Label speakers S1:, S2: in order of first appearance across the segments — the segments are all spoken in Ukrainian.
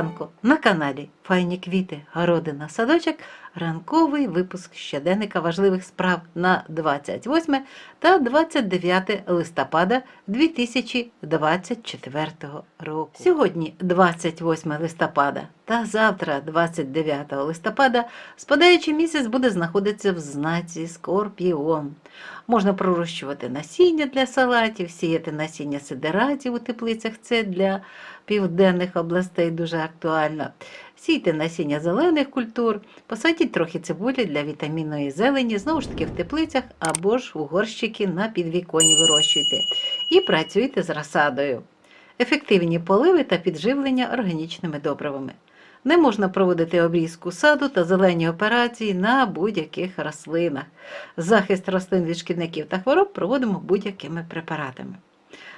S1: ранку на каналі Файні квіти, городина, садочок. Ранковий випуск щоденника важливих справ на 28 та 29 листопада 2024 року. Сьогодні 28 листопада та завтра, 29 листопада, спадаючий місяць буде знаходитися в знаці Скорпіон. Можна пророщувати насіння для салатів, сіяти насіння сидератів у теплицях. Це для південних областей дуже актуально. Сійте насіння зелених культур, посадіть трохи цибулі для вітамінної зелені, знову ж таки в теплицях або ж у горщики на підвіконі вирощуйте. І працюйте з розсадою. Ефективні поливи та підживлення органічними добривами. Не можна проводити обрізку саду та зелені операції на будь-яких рослинах. Захист рослин від шкідників та хвороб проводимо будь-якими препаратами.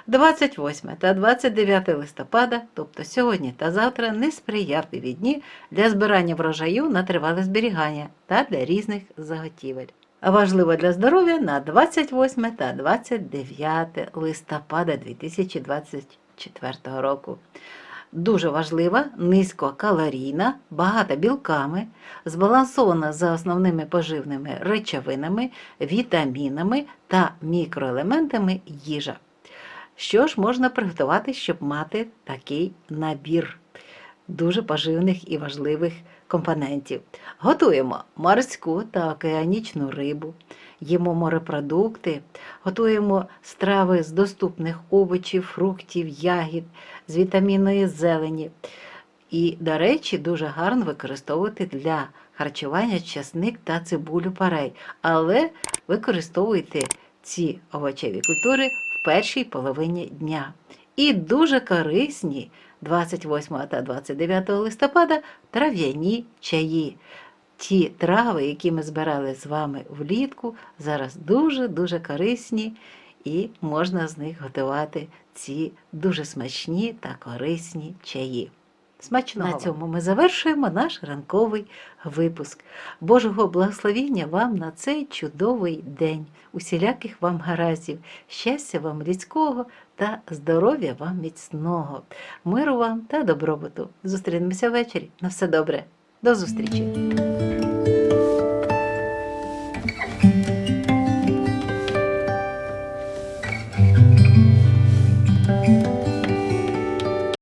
S1: 28 та 29 листопада, тобто сьогодні та завтра, несприятливі дні для збирання врожаю на тривале зберігання та для різних заготівель. Важливо для здоров'я на 28 та 29 листопада 2024 року. Дуже важлива, низькокалорійна, багата білками, збалансована за основними поживними речовинами, вітамінами та мікроелементами їжа. Що ж можна приготувати, щоб мати такий набір дуже поживних і важливих компонентів? Готуємо морську та океанічну рибу, їмо морепродукти, готуємо страви з доступних овочів, фруктів, ягід, з вітамінної зелені. І, до речі, дуже гарно використовувати для харчування часник та цибулю парей, але використовуйте ці овочеві культури першій половині дня. І дуже корисні 28 та 29 листопада трав'яні чаї. Ті трави, які ми збирали з вами влітку, зараз дуже-дуже корисні, і можна з них готувати ці дуже смачні та корисні чаї. Смачного! На цьому ми завершуємо наш ранковий випуск. Божого благословіння вам на цей чудовий день, усіляких вам гараздів, щастя вам людського та здоров'я вам міцного, миру вам та добробуту. Зустрінемося ввечері. На все добре. До зустрічі!